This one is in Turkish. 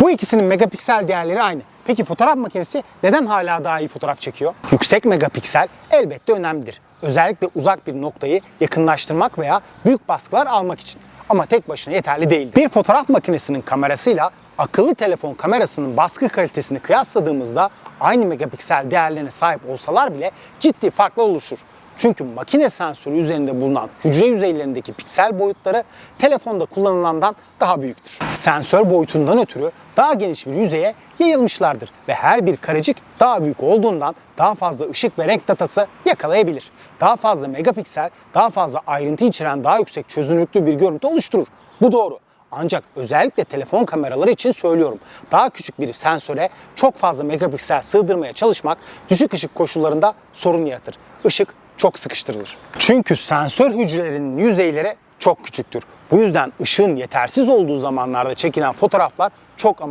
Bu ikisinin megapiksel değerleri aynı. Peki fotoğraf makinesi neden hala daha iyi fotoğraf çekiyor? Yüksek megapiksel elbette önemlidir. Özellikle uzak bir noktayı yakınlaştırmak veya büyük baskılar almak için. Ama tek başına yeterli değildir. Bir fotoğraf makinesinin kamerasıyla akıllı telefon kamerasının baskı kalitesini kıyasladığımızda aynı megapiksel değerlerine sahip olsalar bile ciddi farklar oluşur. Çünkü makine sensörü üzerinde bulunan hücre yüzeylerindeki piksel boyutları telefonda kullanılandan daha büyüktür. Sensör boyutundan ötürü daha geniş bir yüzeye yayılmışlardır ve her bir karecik daha büyük olduğundan daha fazla ışık ve renk datası yakalayabilir. Daha fazla megapiksel, daha fazla ayrıntı içeren daha yüksek çözünürlüklü bir görüntü oluşturur. Bu doğru. Ancak özellikle telefon kameraları için söylüyorum. Daha küçük bir sensöre çok fazla megapiksel sığdırmaya çalışmak düşük ışık koşullarında sorun yaratır. Işık çok sıkıştırılır. Çünkü sensör hücrelerinin yüzeyleri çok küçüktür. Bu yüzden ışığın yetersiz olduğu zamanlarda çekilen fotoğraflar çok ama